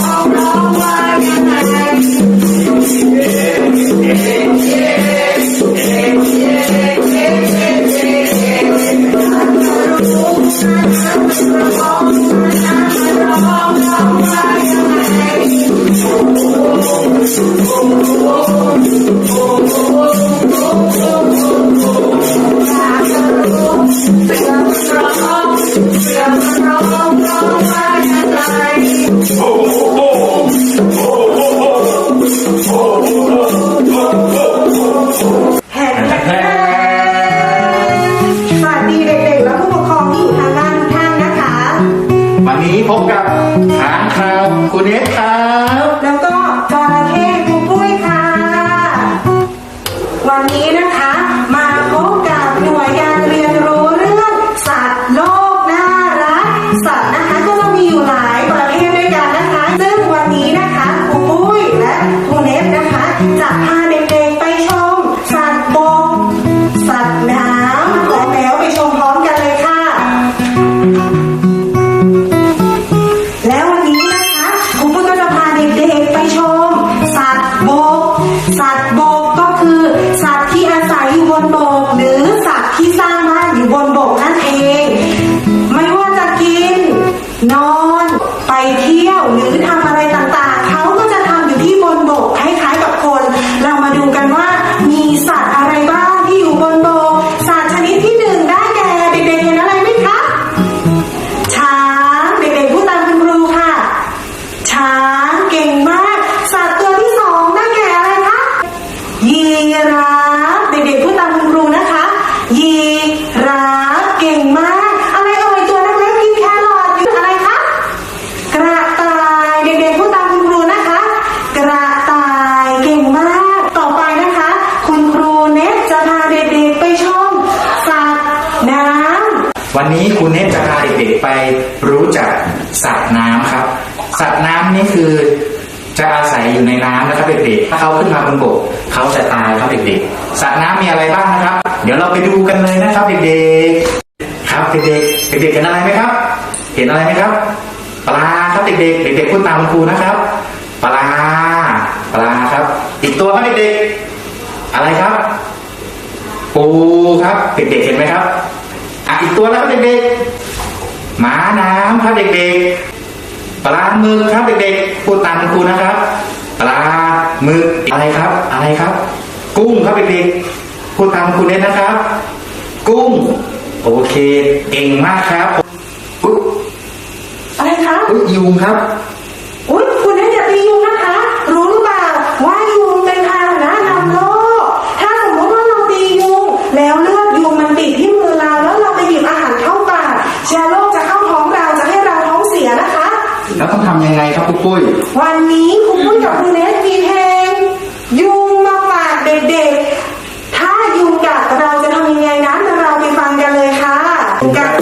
Oh, วันนี้พบกับหางคราวคุณเอ็กครั วันนี้คุณเนสจะพาเด็กๆไปรู้จักสัตว์น้ำครับ สัตว์น้ำนี่คือจะอาศัยอยู่ในน้ำนะครับเด็กๆ ถ้าเขาขึ้นมาบนบกเขาจะตายครับเด็กๆ สัตว์น้ำมีอะไรบ้างนะครับ เดี๋ยวเราไปดูกันเลยนะครับเด็กๆ ครับเด็กๆ เด็กๆเห็นอะไรไหมครับ เห็นอะไรไหมครับ ปลาครับเด็กๆ เด็กๆพูดตามครูนะครับ ปลา ปลาครับ อีกตัวครับเด็กๆ อะไรครับ ปูครับ เด็กๆ เห็นไหมครับ ตัวแล้วครับเด็กๆหมาน้ำครับเด็กๆปลาหมึกครับเด็กๆพูดตามคุณครูนะครับปลาหมึกอะไรครับ อะไรครับ กุ้งครับเด็กๆพูดตามคุณครูเน้นนะครับ กุ้ง โอเคเก่งมากครับอุ๊ยอะไรคะอุ๊ยยุงครับ ปุ้ย วันนี้คุณปุ้ยกับคุณเนทมีเพลงยุงมาฝากเด็กๆ ถ้ายุงกัดเราจะทำยังไงนั้นเราไปฟังกันเลยค่ะกัด